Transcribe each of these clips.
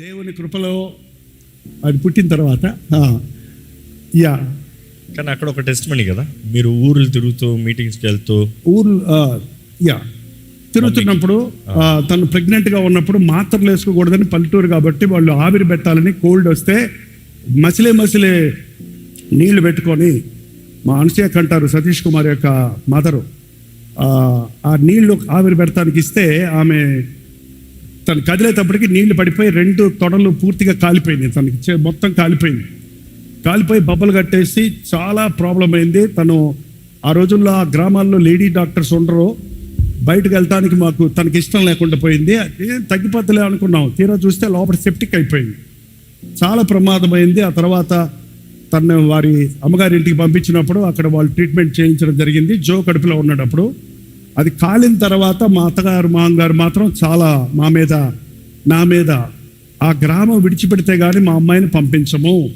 దేవుని కృపలో అది పుట్టిన తర్వాత ఆ, యా. కానీ అక్కడ ఒక టెస్ట్ మనీ కదా? మీరు ఊర్లు తిరుగుతూ మీటింగ్స్కి వెళ్తూ. ఊరు ఆ, యా. తిరుగుతున్నప్పుడు తను ప్రెగ్నెంట్గా ఉన్నప్పుడు మాత్రలు వేసుకోకూడదని పల్లెటూరు కాబట్టి వాళ్ళు ఆవిరి పెట్టాలని కోల్డ్ వస్తే మసిలే మసిలే నీళ్ళు పెట్టుకొని మా అనసూయకు అంటారు సతీష్ కుమార్ యొక్క మదరు ఆ నీళ్ళు ఆవిరి పెడతానికి ఇస్తే ఆమె తను కదిలేటప్పటికి నీళ్ళు పడిపోయి రెండు తొడలు పూర్తిగా కాలిపోయినాయి తనకి మొత్తం కాలిపోయింది. కాలిపోయి బబ్బలు కట్టేసి చాలా ప్రాబ్లం అయింది. తను ఆ రోజుల్లో ఆ గ్రామాల్లో లేడీ డాక్టర్స్ ఉండరు. బయటకు వెళ్ళడానికి మాకు తనకి ఇష్టం లేకుండా పోయింది. ఏం తగ్గిపోతలే అనుకున్నాం. తీరా చూస్తే లోపల సెప్టిక్ అయిపోయింది. చాలా ప్రమాదమైంది ఆ తర్వాత తను వారి అమ్మగారి ఇంటికి పంపించినప్పుడు అక్కడ వాళ్ళు ట్రీట్మెంట్ చేయించడం జరిగింది. జో కడుపులో ఉన్నప్పుడు అది కాలిన తర్వాత మా అత్తగారు మా అమ్మగారు మాత్రం చాలా మా మీద నా మీద ఆ గ్రామం విడిచిపెడితే కానీ మా అమ్మాయిని పంపించము.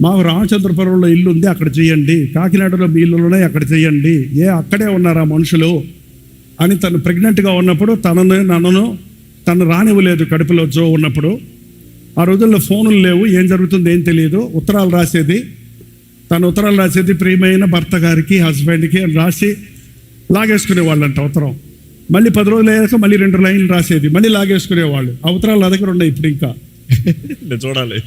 మాకు రామచంద్రపురంలో ఇల్లు ఉంది అక్కడ చేయండి. కాకినాడలో మీ ఇల్లులు ఉన్నాయి అక్కడ చేయండి. ఏ అక్కడే ఉన్నారా మనుషులు? అని తను ప్రెగ్నెంట్గా ఉన్నప్పుడు తనను నన్ను తను రానివ్వలేదు కడుపులో జో ఉన్నప్పుడు. ఆ రోజుల్లో ఫోనులు లేవు ఏం జరుగుతుందో ఏం తెలియదు. ఉత్తరాలు రాసేది తను ఉత్తరాలు రాసేది ప్రియమైన భర్త గారికి హస్బెండ్కి అని రాసి లాగేసుకునేవాళ్ళంట ఉత్తరం మళ్ళీ పది రోజులు అయ్యాక మళ్ళీ రెండు లైన్లు రాసేది. మళ్ళీ లాగేసుకునేవాళ్ళు ఆ ఉత్తరాలు నా దగ్గర ఉన్నాయి ఇప్పుడు ఇంకా. నేను చూడాలి.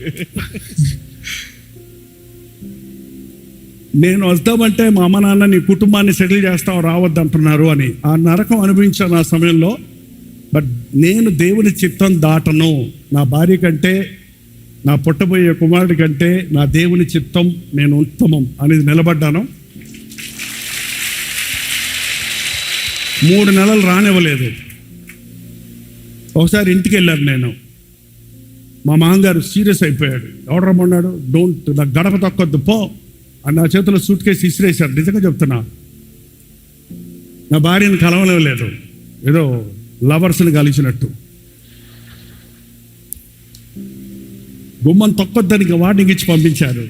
నేను వద్దామంటే మా అమ్మ నాన్న నీ కుటుంబాన్ని సెటిల్ చేస్తాం రావద్దంటున్నారు అని. ఆ నరకం అనుభవించాను ఆ సమయంలో బట్ నేను దేవుని చిత్తం దాటను. నా భార్య కంటే నా పుట్టబోయే కుమారుడి కంటే నా దేవుని చిత్తం నేను ఉత్తమం అనేది నిలబడ్డాను. మూడు నెలలు రానివ్వలేదు. ఒకసారి ఇంటికి వెళ్ళాను నేను. మా మామగారు సీరియస్ అయిపోయాడు. ఎవడు రమ్మన్నాడు? డోంట్ నా గడప తొక్కొద్దు పో. అని నా చేతిలో సూట్ కేసు ఇసిరేశారు. నిజంగా చెప్తున్నా. నా భార్యను కలవలేదు ఏదో లవర్స్ని కలిసినట్టు. గుమ్మం తొక్కొద్దానికి వార్నింగ్ ఇచ్చి పంపించారు.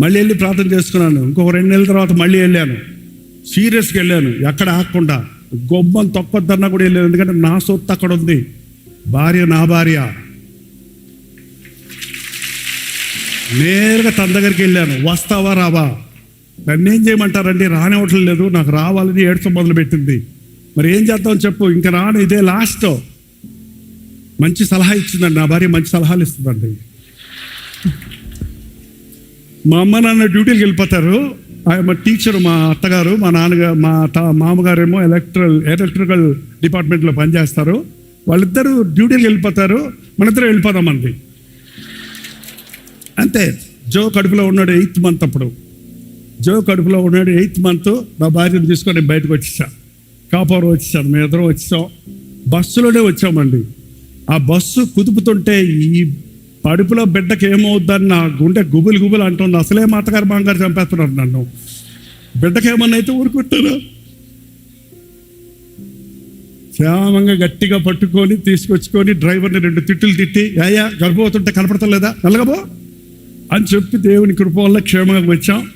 మళ్ళీ వెళ్ళి ప్రార్థన చేసుకున్నాను. ఇంకొక రెండు నెలల తర్వాత మళ్ళీ వెళ్ళాను. సీరియస్గా వెళ్ళాను. ఎక్కడ ఆగకుండా. గుమ్మం తొక్కొద్దన్నా కూడా వెళ్ళాను. ఎందుకంటే నా సొత్తు అక్కడ ఉంది. భార్య నా భార్య. నేరుగా తన దగ్గరికి వెళ్ళాను. వస్తావా రావా? నన్నేం ఏం చేయమంటారండి? రానివ్వటం లేదు. నాకు రావాలని ఏడ్చం మొదలు పెట్టింది మరి ఏం చేద్దాం చెప్పు? ఇంకా రాను ఇదే లాస్ట్. మంచి సలహా ఇచ్చిందండి. నా భార్య మంచి సలహాలు ఇస్తుందండి. మా అమ్మ నాన్న డ్యూటీకి వెళ్ళిపోతారు. ఆయన టీచర్ మా అత్తగారు మా నాన్నగారు మా తా మామగారేమో ఎలక్ట్రల్ ఎలక్ట్రికల్ డిపార్ట్మెంట్లో పనిచేస్తారు. వాళ్ళిద్దరూ డ్యూటీకి వెళ్ళిపోతారు. మన ఇద్దరు వెళ్ళిపోదామంది అంతే. జో కడుపులో ఉన్నాడు ఎయిత్ మంత్ అప్పుడు. జో కడుపులో ఉన్నాడు ఎయిత్ మంత్. నా భార్యను తీసుకొని నేను బయటకు వచ్చేసా. కాపురం వచ్చేసాను. మేము ఇద్దరం వచ్చేసాం. బస్సులోనే వచ్చామండి. ఆ బస్సు కుదుపుతుంటే ఈ కడుపులో బిడ్డకి ఏమవుద్దని నా గుండె గుబులు గుబులు అంటుంది. అసలే మా అత్తగారు మామగారు చంపేస్తున్నారు నన్ను. బిడ్డకి ఏమన్నా అయితే ఊరుకుంటారా? క్షేమంగా గట్టిగా పట్టుకొని తీసుకొచ్చుకొని డ్రైవర్ని రెండు తిట్టులు తిట్టి అయ్యా గర్భవతుంటే కనపడతలేదా? నల్లగబో అని చెప్పి దేవుని కృప వల్ల క్షేమంగా వచ్చాం.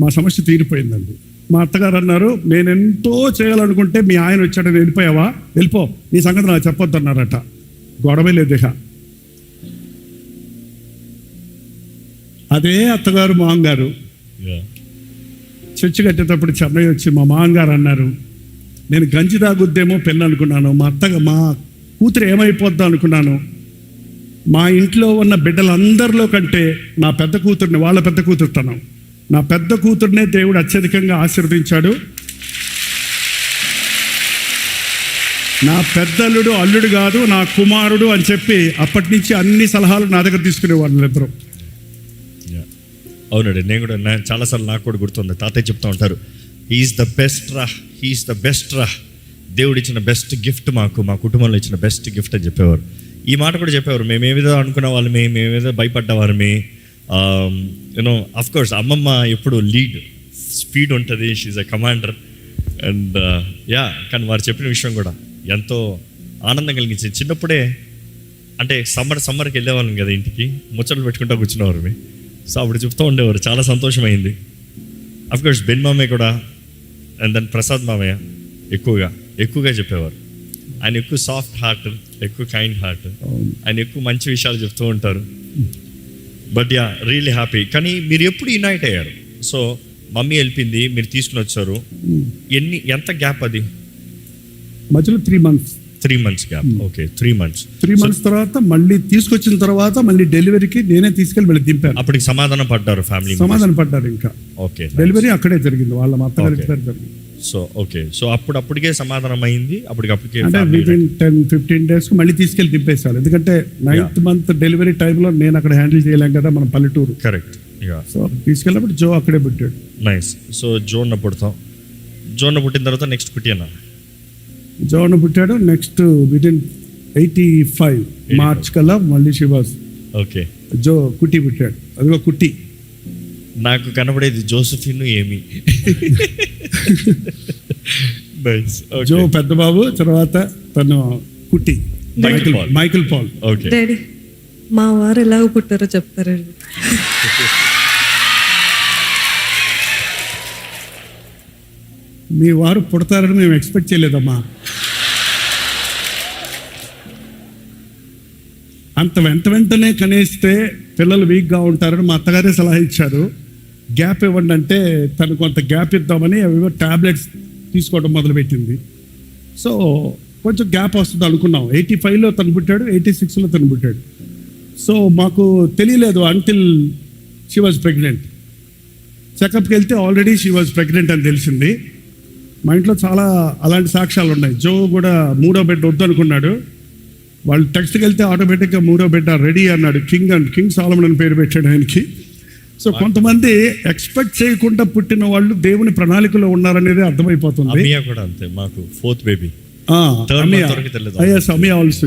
మా సమస్య తీరిపోయిందండి. మా అత్తగారు అన్నారు నేను ఎంతో చేయాలనుకుంటే మీ ఆయన వచ్చాడని వెళ్ళిపోయావా? వెళ్ళిపో. నీ సంగతి నాకు చెప్పొద్దు అన్నారట గొడవే లేదు ఇక అదే అత్తగారు మామగారు. చర్చి కట్టేటప్పుడు చెన్నై వచ్చి మా మామగారు అన్నారు నేను గంజి తాగుద్దేమో పెళ్ళి అనుకున్నాను మా అత్తగా మా కూతురు ఏమైపోద్దాం అనుకున్నాను. మా ఇంట్లో ఉన్న బిడ్డలందరిలో కంటే నా పెద్ద కూతుర్ని వాళ్ళ పెద్ద కూతురుతనం. నా పెద్ద కూతుర్నే దేవుడు అత్యధికంగా ఆశీర్వదించాడు. నా పెద్దల్లుడు అల్లుడు కాదు నా కుమారుడు అని చెప్పి అప్పటి నుంచి అన్ని సలహాలు నా దగ్గర తీసుకునేవాళ్ళు ఇద్దరు. అవునండి నేను కూడా నేను చాలాసార్లు నాకు కూడా గుర్తుంది. తాతయ్య చెప్తా ఉంటారు హీఈస్ ద బెస్ట్ రా హీఈస్ ద బెస్ట్ రా. దేవుడు ఇచ్చిన బెస్ట్ గిఫ్ట్ మాకు మా కుటుంబంలో ఇచ్చిన బెస్ట్ గిఫ్ట్ అని చెప్పేవారు. ఈ మాట కూడా చెప్పేవారు మేము ఏమిదో అనుకున్న వాళ్ళమే మేమేదో భయపడ్డవారమే యూనో అఫ్ కోర్స్ అమ్మమ్మ ఎప్పుడు లీడ్ స్పీడ్ ఉంటుంది she's a commander and yeah కానీ వారు చెప్పిన విషయం కూడా ఎంతో ఆనందం కలిగించింది. చిన్నప్పుడే అంటే సమ్మర్ సమ్మర్కి వెళ్ళేవాళ్ళం కదా ఇంటికి ముచ్చట్లు పెట్టుకుంటా కూర్చునేవారు మేము సో అప్పుడు చెప్తూ ఉండేవారు చాలా సంతోషమైంది. అఫ్కోర్స్ బెన్ మామయ్య కూడా అండ్ దెన్ ప్రసాద్ మామయ్య ఎక్కువగా ఎక్కువగా చెప్పేవారు. ఆయన ఎక్కువ సాఫ్ట్ హార్ట్ ఎక్కువ కైండ్ హార్ట్ ఆయన ఎక్కువ మంచి విషయాలు చెప్తూ ఉంటారు. బట్ యా రియల్లీ హ్యాపీ కానీ మీరు ఎప్పుడు యునైట్ అయ్యారు? సో మమ్మీ వెళ్ళింది మీరు తీసుకుని వచ్చారు. ఎన్ని ఎంత గ్యాప్ అది? మధ్యలో three months three months gap okay three months three months తర్వాత మళ్ళీ తీసుకొచ్చిన తర్వాత మళ్ళీ డెలివరీకి నేనే తీసుకెళ్ళి మళ్ళీ దింపాను. అప్పటికి సమాధానం పడ్డారు ఫ్యామిలీ సమాధానం పడ్డారు ఇంకా. ఓకే డెలివరీ అక్కడే జరిగింది వాళ్ళ మా అత్తగారి జరిగింది. సో ఓకే సో అప్పుడు అప్పటికే సమాధానం అయింది అప్పటికప్పటికే అంటే within ten fifteen days మళ్ళీ తీసుకెళ్ళి దింపేశారు. ఎందుకంటే నైన్త్ మంత్ డెలివరీ టైంలో నేను అక్కడ హ్యాండిల్ చేయలేం కదా మన పల్లెటూరు. కరెక్ట్ సో తీసుకెళ్ళినప్పుడు జో అక్కడే పుట్టాడు. నైస్ సో జోన్న పుడతాం. జోన్న పుట్టిన తర్వాత నెక్స్ట్ కుటియనా జోన్ పుట్టాడు next within eighty five. March కల్లా మళ్ళీ శివాస్ ఓకే. జో కుట్టి పుట్టాడు. అదిగో కుట్టి. నాకు కనబడేది జోసఫిన్ ఏమి. జో పెద్ద బాబు తర్వాత తను కుట్టి. Michael Michael Paul. Michael Paul okay daddy మా వారు ఎలాగ పుట్టారో చెప్తారండి. మీ వారు పుడతారని మేము ఎక్స్పెక్ట్ చేయలేదమ్మా. అంత వెంట వెంటనే కనేస్తే పిల్లలు వీక్గా ఉంటారని మా అత్తగారే సలహా ఇచ్చారు. గ్యాప్ ఇవ్వండి అంటే తను కొంత గ్యాప్ ఇద్దామని అవేవో ట్యాబ్లెట్స్ తీసుకోవడం మొదలుపెట్టింది. సో కొంచెం గ్యాప్ వస్తుంది అనుకున్నాం. ఎయిటీ ఫైవ్లో తను పుట్టాడు ఎయిటీ సిక్స్లో తను పుట్టాడు. సో మాకు తెలియలేదు అంటిల్ షీ వాజ్ ప్రెగ్నెంట్ చెకప్కి వెళ్తే ఆల్రెడీ షీ వాజ్ ప్రెగ్నెంట్ అని తెలిసింది. మా ఇంట్లో చాలా అలాంటి సాక్ష్యాలు ఉన్నాయి. జో కూడా మూడో బెడ్ వద్దు అనుకున్నాడు వాళ్ళు టెక్స్ట్కి వెళ్తే ఆటోమేటిక్గా మూడో బెడ్ రెడీ అన్నాడు. కింగ్ అండ్ కింగ్ సాలమన్ అని పేరు పెట్టాడు ఆయనకి. సో కొంతమంది ఎక్స్పెక్ట్ చేయకుండా పుట్టిన వాళ్ళు దేవుని ప్రణాళికలో ఉన్నారనేది అర్థమైపోతుంది. కూడా అంతే మాకు ఫోర్త్ బేబీ. అమియా. ఆల్సో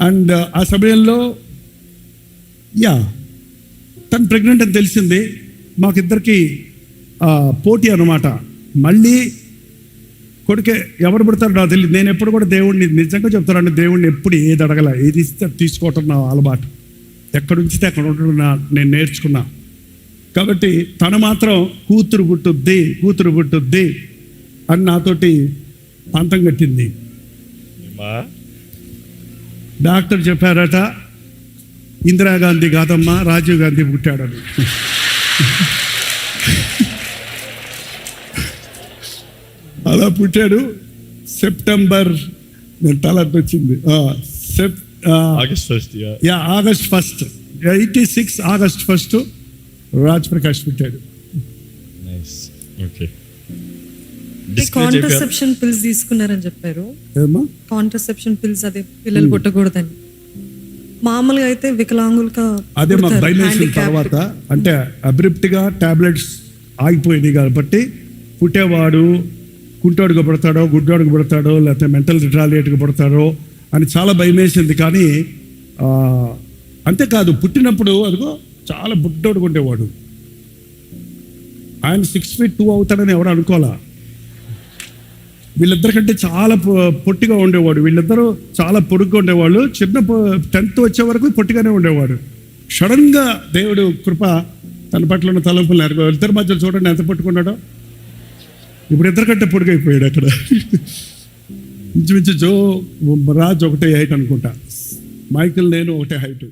అండ్ ఆ సమయంలో యా తను ప్రెగ్నెంట్ అని తెలిసింది. మాకిద్దరికి పోటీ అనమాట మళ్ళీ కొడుకే ఎవరు పుడతారో నాకు తెలియదు నేను ఎప్పుడు కూడా దేవుడిని నిజంగా చెప్తానండి దేవుడిని ఎప్పుడు ఏది అడగల. ఏది ఇస్తే తీసుకోవటం నా అలవాటు. ఎక్కడ ఉంచితే అక్కడ ఉండడం నా నేను నేర్చుకున్నా. కాబట్టి తను మాత్రం కూతురు పుట్టుద్ది కూతురు పుట్టుద్ది అని నాతోటి పంతం కట్టింది. డాక్టర్ చెప్పారట ఇందిరాగాంధీ కాదమ్మా రాజీవ్ గాంధీ పుట్టాడని. అలా పుట్టాడు. సెప్టెంబర్ నేను తలంత వచ్చింది. ఆ, Sep August first yeah. August first. Eighty six August first Raj Prakash పుట్టాడు నైస్ ఓకే కాంట్రసెప్షన్ పిల్స్ తీసుకున్నారని చెప్పారు. ఏమా? కాంట్రసెప్షన్ పిల్స్ అదే పిల్లలు పుట్టకూడదని. మామూలుగా అయితే వికలాంగులుగా అదే మాకు వేసిన handicapped. తర్వాత. అంటే అబ్రిప్ట్గా టాబ్లెట్స్ ఆగిపోయినాయి కాబట్టి పుట్టేవాడు కుంటోడికి పడతాడో గుడ్డోడికి పడతాడో లేకపోతే మెంటల్ రిటాలియేట్కి పడతాడో అని చాలా భయం వేసింది కానీ అంతేకాదు పుట్టినప్పుడు అదిగో చాలా బుడ్డోడుగా ఉండేవాడు. ఆయన సిక్స్ ఫీట్ టూ అవుతాడని ఎవరు అనుకోవాలా? వీళ్ళిద్దరికంటే చాలా పొ- పొట్టిగా ఉండేవాడు. వీళ్ళిద్దరూ చాలా పొడుగ్గా ఉండేవాళ్ళు. చిన్న టెన్త్ వచ్చే వరకు పొట్టిగానే ఉండేవాడు. సడన్గా దేవుడు కృప తన పట్ల ఉన్న తలంపులు నెరవేరు ఇద్దరి మధ్యలో చూడండి ఎంత పట్టుకున్నాడో. ఇప్పుడు ఇద్దరికంటే పొడుగైపోయాడు అక్కడ. ఇంచుమించు జో రాజ్ ఒకటే హైట్ అనుకుంటా. మైకిల్ నేను ఒకటే హైటు.